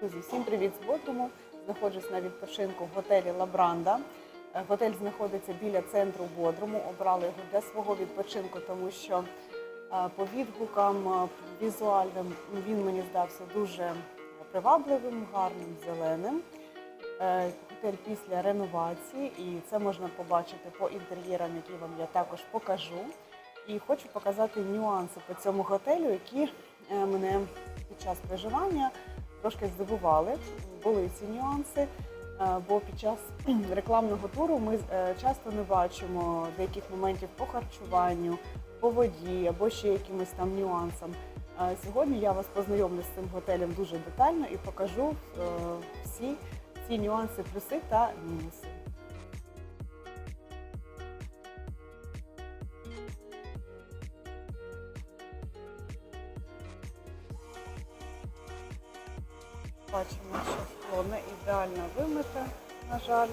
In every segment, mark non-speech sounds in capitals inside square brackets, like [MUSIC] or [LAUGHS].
Друзі, всім привіт з Бодруму. Знаходжусь на відпочинку в готелі Лабранда. Е, Готель знаходиться біля центру Бодруму. Обрали його для свого відпочинку, тому що е, по відгукам е, візуальним він мені здався дуже привабливим, гарним, зеленим. Готель після реновації, і це можна побачити по інтер'єрам, які вам я також покажу. І хочу показати нюанси по цьому готелю, які мене під час проживання трошки здивували. Були ці нюанси, е, бо під час [CLEARS THROAT] рекламного туру ми е, часто не бачимо деяких моментів по харчуванню, по воді або ще якимось там нюансам. Е, Сьогодні я вас познайомлю з цим готелем дуже детально і покажу всі ці нюанси, плюси та мінуси. Вимите, на жаль.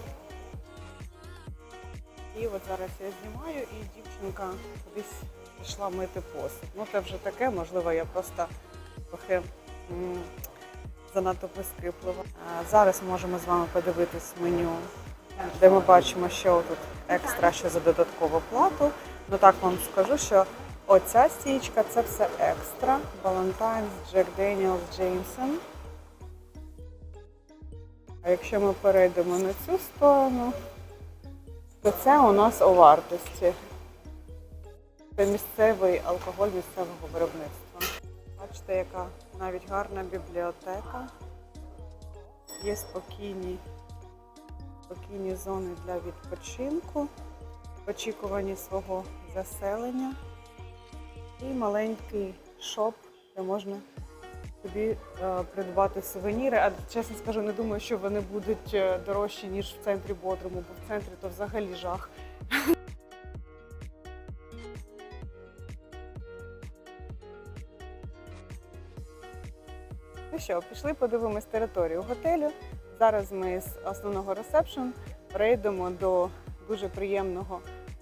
І от зараз я знімаю, і дівчинка кудись пішла мити посуд. Ну це вже таке, можливо, я просто трохи занадто прискіплива. Зараз можемо з вами подивитись меню, де ми бачимо, що тут екстра, що за додаткову плату. Ну так вам скажу, що оця стічка це все екстра. Valentine's, Jack Daniels, Jameson. А якщо ми перейдемо на цю сторону, то це у нас у вартості. Це місцевий алкоголь місцевого виробництва. Бачите, яка навіть гарна бібліотека. Є спокійні, спокійні зони для відпочинку, в очікуванні свого заселення. І маленький шоп, де можна собі е, придбати сувеніри. А чесно скажу, не думаю, що вони будуть е, дорожчі, ніж в центрі Бодруму, бо в центрі то взагалі жах. [LAUGHS] Ну що, пішли, подивимось територію готелю. Зараз ми з основного ресепшн перейдемо до дуже приємного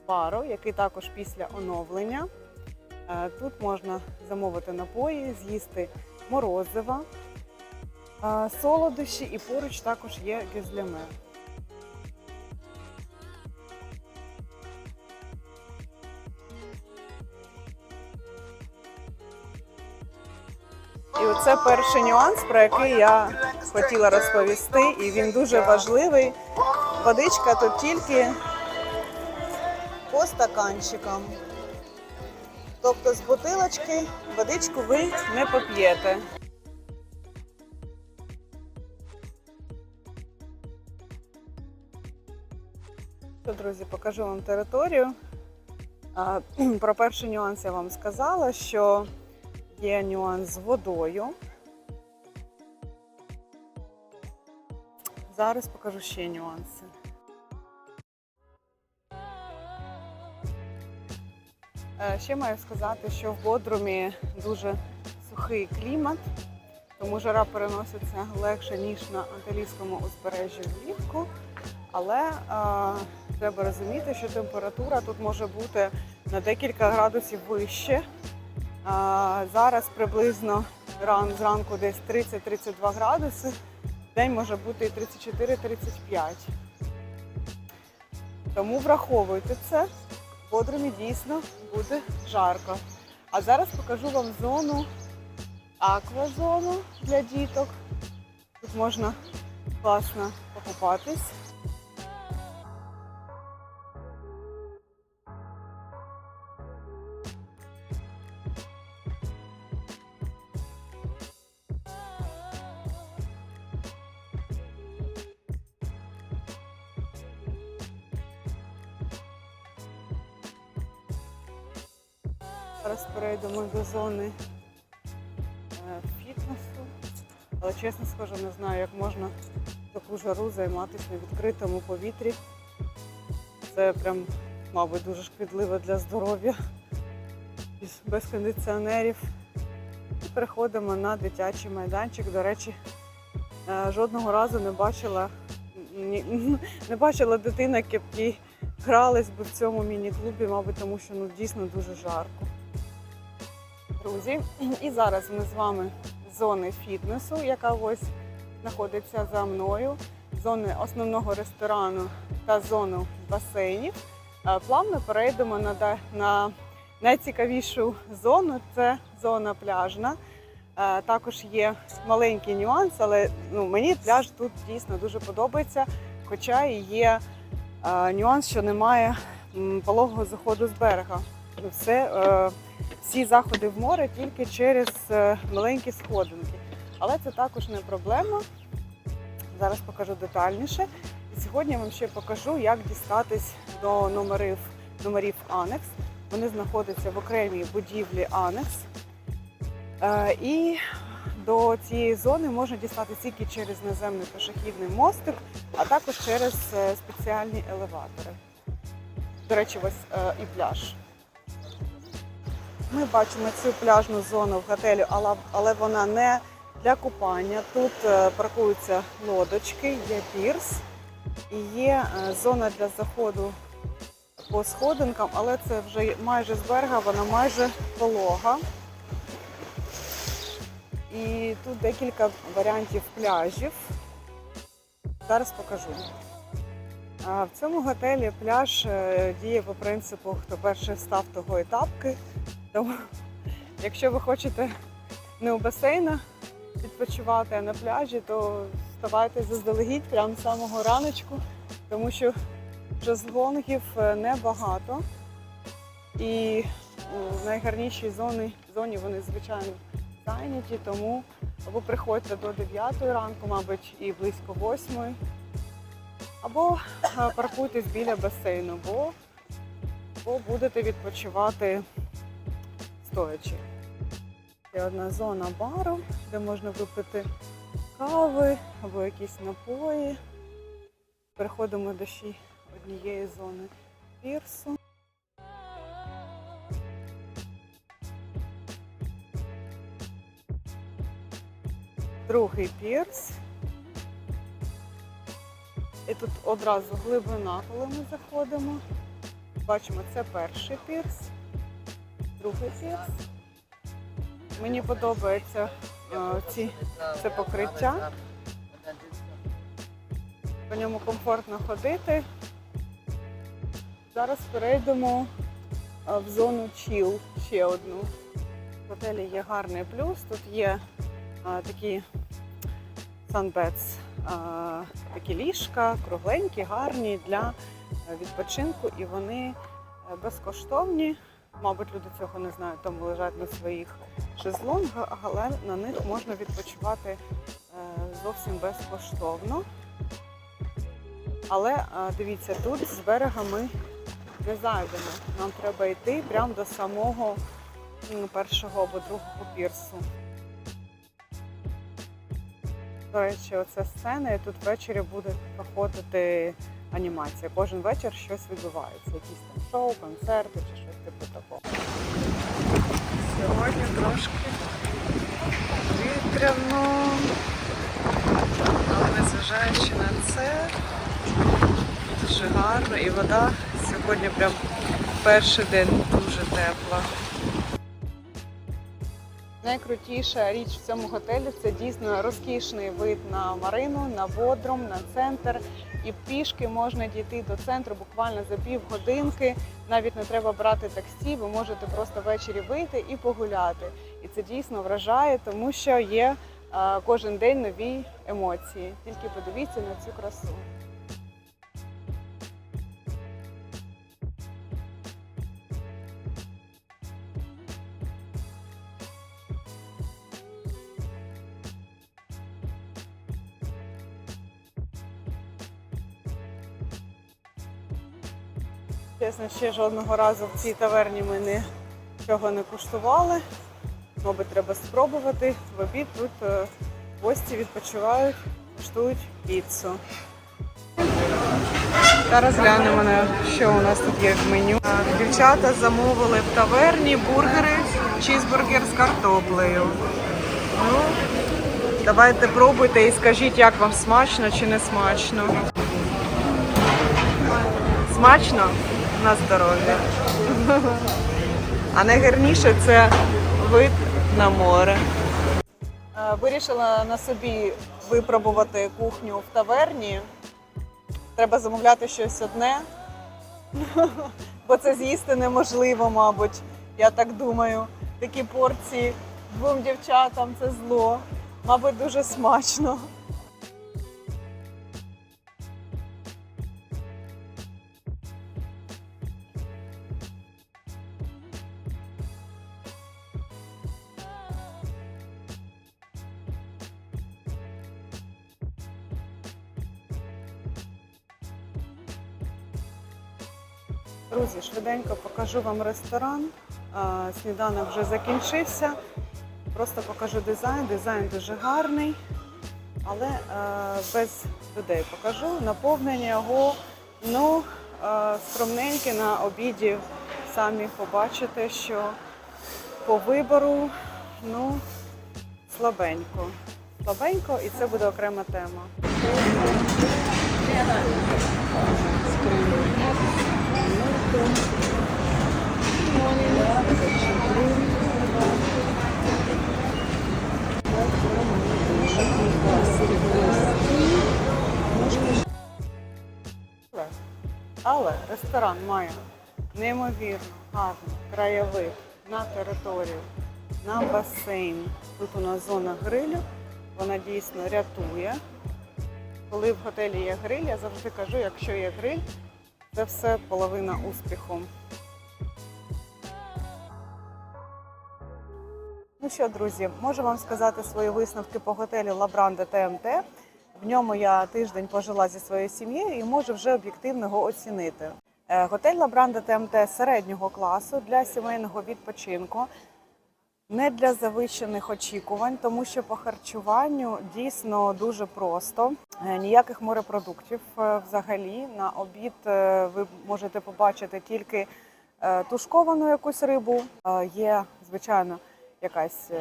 бару, який також після оновлення. Е, Тут можна замовити напої, з'їсти морозива, солодощі і поруч також є гезляме. І оце перший нюанс, про який я хотіла розповісти, і він дуже важливий. Водичка тут тільки по стаканчикам. Тобто з бутилочки водичку ви не поп'єте. Друзі, покажу вам територію. [CLEARS THROAT] Про перший нюанс я вам сказала, що є нюанс з водою. Зараз покажу ще нюанси. Ще маю сказати, що в Бодрумі дуже сухий клімат, тому жара переноситься легше, ніж на Анталійському узбережжі влітку. Але е, треба розуміти, що температура тут може бути на декілька градусів вище. Е, зараз приблизно ран, зранку десь 30-32 градуси, день може бути і 34-35. Тому враховуйте це. В Бодрумі дійсно буде жарко. А зараз покажу вам зону, аквазону для діток. Тут можна класно покупатись. Зони е, фітнесу. Але чесно скажу, не знаю, як можна таку жару займатися на відкритому повітрі. Це прям, мабуть, дуже шкідливо для здоров'я. Без- кондиціонерів. І переходимо на дитячий майданчик. До речі, е, жодного разу не бачила, [LAUGHS] не бачила дитина, які грались би в цьому міні-клубі, мабуть, тому що ну, дійсно дуже жарко друзі. І зараз ми з вами зони фітнесу, яка ось знаходиться за мною, зони основного ресторану та зону басейнів. Плавно перейдемо на, на найцікавішу зону це зона пляжна. Також є маленький нюанс, але ну, мені пляж тут дійсно дуже подобається. Хоча і є нюанс, що немає пологого заходу з берега. Ну, Все, е, всі заходи в море тільки через е, маленькі сходинки. Але це також не проблема. Зараз покажу детальніше. І сьогодні я вам ще покажу, як дістатись до номерів, номерів Анекс. Вони знаходяться в окремій будівлі Анекс. Е, І до цієї зони можна дістатися тільки через наземний пішохідний мостик, а також через е, спеціальні елеватори. До речі, ось і пляж. Ми бачимо цю пляжну зону в готелі, але, вона не для купання. Тут е, паркуються лодочки, є пірс і є е, зона для заходу по сходинкам, але це вже майже з берега, вона майже полога. І тут декілька варіантів пляжів. Зараз покажу. В цьому готелі пляж е, діє по принципу, хто перший став, того і тапки. Тому, якщо ви хочете не у басейнах відпочивати, а на пляжі, то вставайте заздалегідь прямо з самого раночку, тому що шезлонгів е, небагато. І у найгарнішій зоні, зоні вони, звичайно, зайняті, тому або приходьте до 9 ранку, мабуть, і близько 8, або е, паркуйтесь біля басейну, бо, бо будете відпочивати стоячи. Є одна зона бару, де можна випити кави або якісь напої. Переходимо до ще однієї зони пірсу. Другий пірс. І тут одразу глибина, коли ми заходимо. Бачимо, це перший пірс, пірс. Мені подобається е, ці, це покриття. По ньому комфортно ходити. Зараз перейдемо е, в зону чіл, ще одну. В готелі є гарний плюс. Тут є е, такі е, такі ліжка, кругленькі, гарні для відпочинку, і вони безкоштовні. Мабуть, люди цього не знають, тому лежать на своїх шезлонгах, але на них можна відпочивати е, зовсім безкоштовно. Але е, дивіться, тут з берега ми не зайдемо. Нам треба йти прямо до самого першого або другого пірсу. До речі, оця сцена, і тут ввечері буде проходити анімація. Кожен вечір щось відбувається. Якісь там шоу, концерти чи щось типу такого. Сьогодні трошки вітряно, але незважаючи на це, дуже гарно і вода сьогодні прям перший день дуже тепла. Найкрутіша річ в цьому готелі це дійсно розкішний вид на марину, на бодрум, на центр. І пішки можна дійти до центру буквально за півгодинки. Навіть не треба брати таксі, ви можете просто ввечері вийти і погуляти. І це дійсно вражає, тому що є е, кожен день нові емоції. Тільки подивіться на цю красу. Чесно, ще жодного разу в цій таверні ми нічого не куштували. Мабуть, треба спробувати. В обід тут е, гості відпочивають, куштують піцу. Зараз глянемо на що у нас тут є в меню. Дівчата замовили в таверні бургери, чізбургер з картоплею. Ну, давайте пробуйте і скажіть, як вам смачно чи не смачно. Смачно на здоров'я. А найгарніше це вид на море. Вирішила на собі випробувати кухню в таверні, треба замовляти щось одне, бо це з'їсти неможливо, мабуть. Я так думаю. Такі порції двом дівчатам це зло. Мабуть, дуже смачно. Друзі, швиденько покажу вам ресторан. Сніданок вже закінчився. Просто покажу дизайн. Дизайн дуже гарний, але без людей покажу. Наповнення його ну, скромненьке на обіді. Самі побачите, що по вибору ну, слабенько. Слабенько, і це буде окрема тема. Але- ресторан має неймовірно гарний краєвид на територію, на басейн. Тут у нас зона грилю, вона дійсно рятує. Коли в готелі є гриль, я завжди кажу, якщо є гриль, це все половина успіху. Ну що, друзі, можу вам сказати свої висновки по готелю Лабранде ТМТ. В ньому я тиждень пожила зі своєю сім'єю і можу вже об'єктивно його оцінити. Е, Готель Лабранде ТМТ середнього класу для сімейного відпочинку. Не для завищених очікувань, тому що по харчуванню дійсно дуже просто. Е, Ніяких морепродуктів е, взагалі. На обід е, ви можете побачити тільки тушковану якусь рибу. Є, звичайно, якась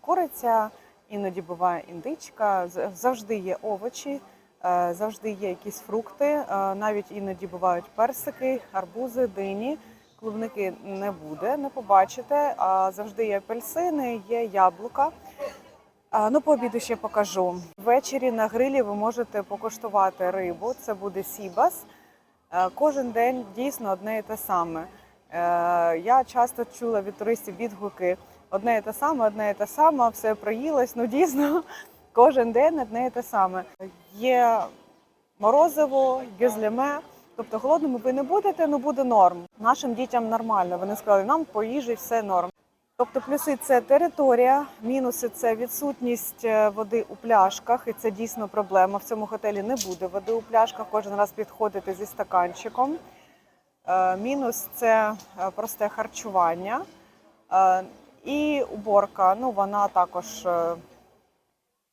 куриця, іноді буває індичка, завжди є овочі, завжди є якісь фрукти, навіть іноді бувають персики, арбузи, дині. Клубники не буде, не побачите. А завжди є апельсини, є яблука. Ну, по обіду ще покажу. Ввечері на грилі ви можете покуштувати рибу. Це буде сібас. Е, Кожен день дійсно одне і те саме. Е, Я часто чула від туристів відгуки одне і те саме, одне і те саме, все проїлось. Ну дійсно, кожен день одне і те саме. Є морозиво, гюзлеме. Тобто голодними ви не будете, ну буде норм. Нашим дітям нормально. Вони сказали, нам по їжі все норм. Тобто плюси це територія, мінуси це відсутність е, води у пляшках, і це дійсно проблема. В цьому готелі не буде води у пляшках, кожен раз підходити зі стаканчиком. Е, Мінус це е, просте харчування. І уборка, ну вона також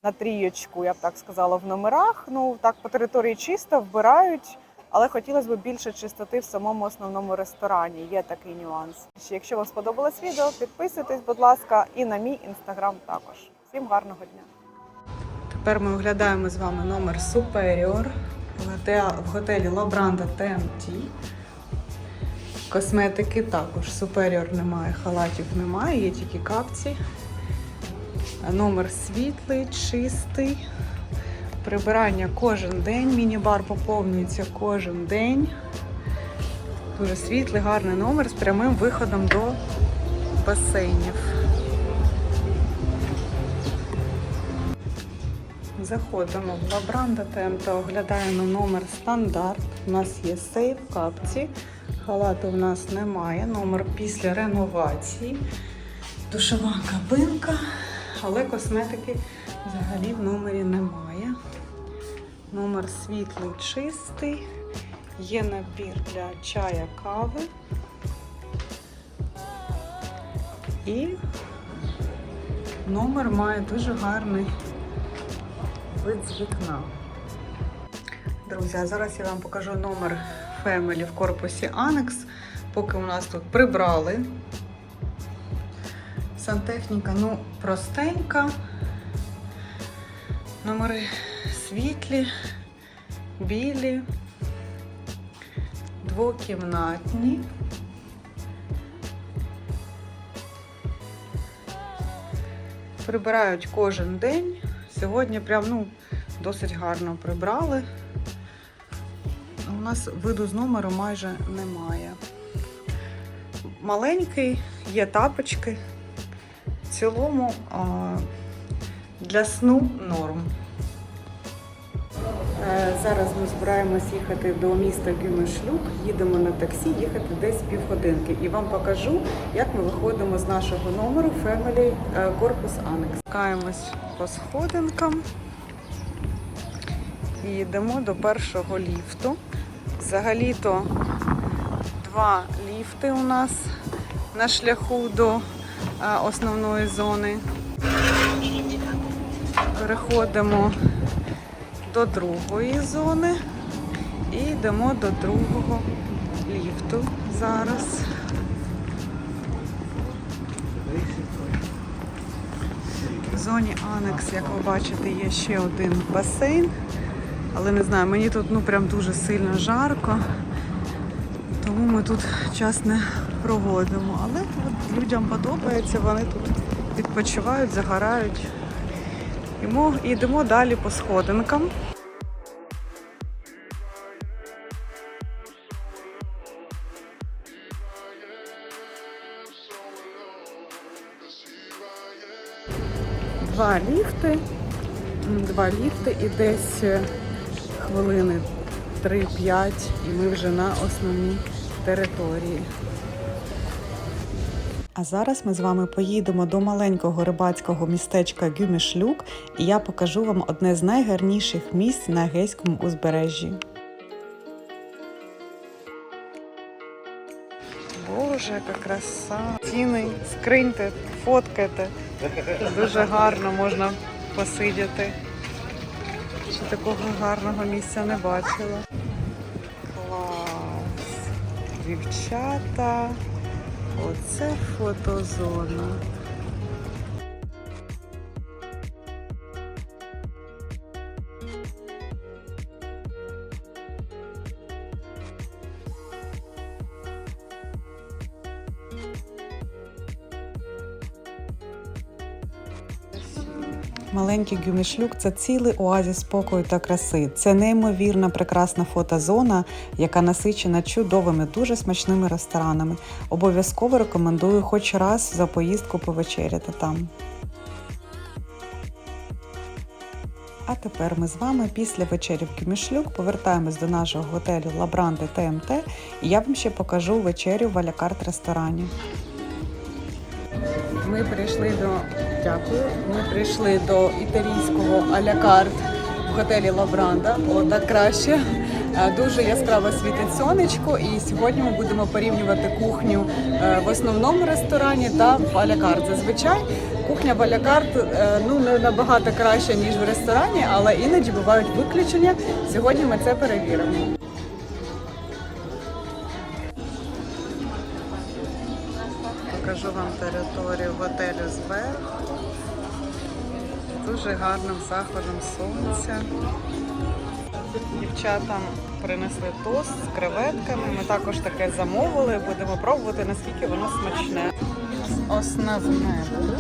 на трієчку, я б так сказала, в номерах. Ну так по території чисто, вбирають. Але хотілося б більше чистоти в самому основному ресторані. Є такий нюанс. Якщо вам сподобалось відео, підписуйтесь, будь ласка, і на мій інстаграм також. Всім гарного дня. Тепер ми оглядаємо з вами номер Superior в готелі, Лабранда TMT. Косметики також. Superior немає, халатів немає, є тільки капці. Номер світлий, чистий. Прибирання кожен день. Міні-бар поповнюється кожен день. Дуже світлий, гарний номер з прямим виходом до басейнів. Заходимо в Лабранда ТМТ, оглядаємо номер стандарт. У нас є сейф, капці. Халату у нас немає. Номер після реновації. Душова кабинка, але косметики взагалі в номері немає. Номер світлий, чистий. Є набір для чая, кави. І номер має дуже гарний вид з вікна. Друзі, а зараз я вам покажу номер Family в корпусі Annex. Поки у нас тут прибрали. Сантехніка, ну, простенька. Номери світлі, білі, двокімнатні. Прибирають кожен день, Сьогодні прям ну, досить гарно прибрали. У нас виду з номеру майже немає. Маленький, є тапочки. В цілому а, для сну норм. Е, Зараз ми збираємось їхати до міста Гюмешлюк. Їдемо на таксі, їхати десь півгодинки. І вам покажу, як ми виходимо з нашого номеру Family е, Корпус Анекс. Спускаємось по сходинкам і йдемо до першого ліфту. Взагалі-то два ліфти у нас на шляху до е, основної зони. Переходимо до другої зони і йдемо до другого ліфту зараз. В зоні Анекс, як ви бачите, є ще один басейн. Але не знаю, мені тут ну прям дуже сильно жарко. Тому ми тут час не проводимо. Але от людям подобається, вони тут відпочивають, загорають. Йдемо, йдемо далі по сходинкам. Два ліфти. Два ліфти і десь е, хвилини 3-5 і ми вже на основній території. А зараз ми з вами поїдемо до маленького рибацького містечка Гюмішлюк, і я покажу вам одне з найгарніших місць на Егейському узбережжі. Боже, яка краса! Ціни, скриньте, фоткайте. Дуже гарно можна посидіти. Ще такого гарного місця не бачила. Клас! Дівчата. Оце фотозона. Маленький Гюмішлюк це цілий оазіс спокою та краси. Це неймовірна прекрасна фотозона, яка насичена чудовими, дуже смачними ресторанами. Обов'язково рекомендую хоч раз за поїздку повечеряти там. А тепер ми з вами після вечері в Гюмішлюк повертаємось до нашого готелю Лабранте ТМТ і я вам ще покажу вечерю в Алякарт ресторані. Ми прийшли до дякую. Ми прийшли до італійського алякарт в готелі Лабранда. О, так краще. Е, Дуже яскраво світить сонечко, і сьогодні ми будемо порівнювати кухню е, в основному ресторані та в алякарт. Зазвичай кухня в алякарт е, ну не набагато краща ніж в ресторані, але іноді бувають виключення. Сьогодні ми це перевіримо. Покажу вам територію готелю зверху. Дуже гарним заходом сонця. Дівчатам принесли тост з креветками. Ми також таке замовили. Будемо пробувати, наскільки воно смачне. Основне блюдо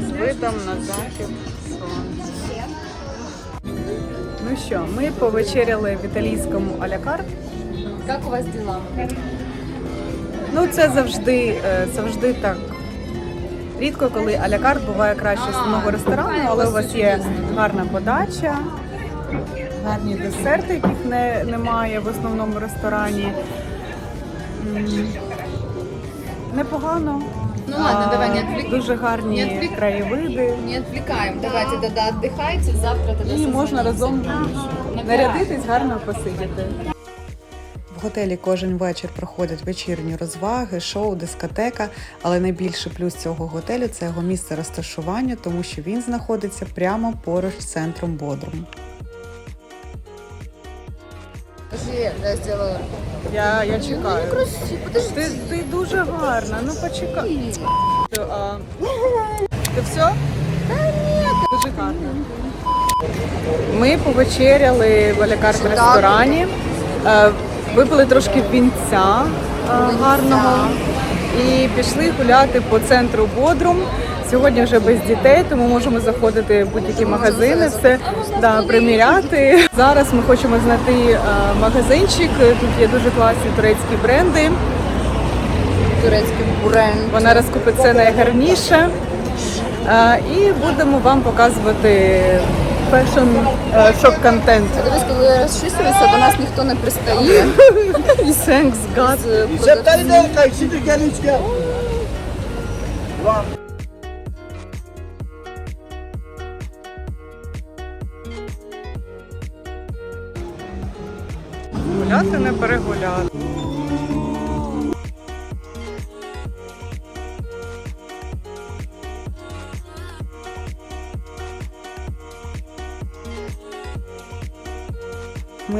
з видом на захід сонця. Ну що, ми повечеряли в італійському алякарт. Как у вас дела? Ну, це завжди, е, завжди так. Рідко, коли алякарт буває краще з самого ресторану, але у вас є гарна подача, гарні десерти, яких не, немає в основному ресторані. Непогано. Ну ладно, давай, не отвлеки- Дуже гарні не отвлеки- краєвиди. Не отвлекаем. Давайте тогда отдыхайте. Завтра тогда І можна разом нарядитись, гарно посидіти. В готелі кожен вечір проходять вечірні розваги, шоу, дискотека. Але найбільший плюс цього готелю це його місце розташування, тому що він знаходиться прямо поруч з центром Бодруму. Подожди, я сделаю. Я, я чекаю. Красиво, подожди. Ти, ти дуже гарна, ну почекай. А, ти все? Дуже гарно. Ми повечеряли в алякарт ресторані, е, випили трошки вінця е, гарного і пішли гуляти по центру Бодрум. Сьогодні вже без дітей, тому можемо заходити в будь-які магазини, все да, приміряти. Зараз ми хочемо знайти е, магазинчик. Тут є дуже класні турецькі бренди. Турецький бренд. Вона розкупить це найгарніше. Е, І будемо вам показувати фешн шоп контент. Дивись, коли розчислюється, до нас ніхто не пристає. І [LAUGHS] thanks God. Şeftali de şimdi gelin. Ulan Гуляти не перегуляти.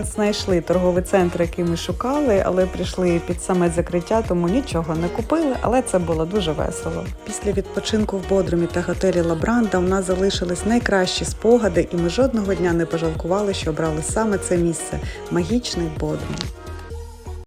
Знайшли торговий центр, який ми шукали, але прийшли під саме закриття, тому нічого не купили, але це було дуже весело. Після відпочинку в Бодрумі та готелі Лабранда у нас залишились найкращі спогади, і ми жодного дня не пожалкували, що обрали саме це місце магічний Бодрум.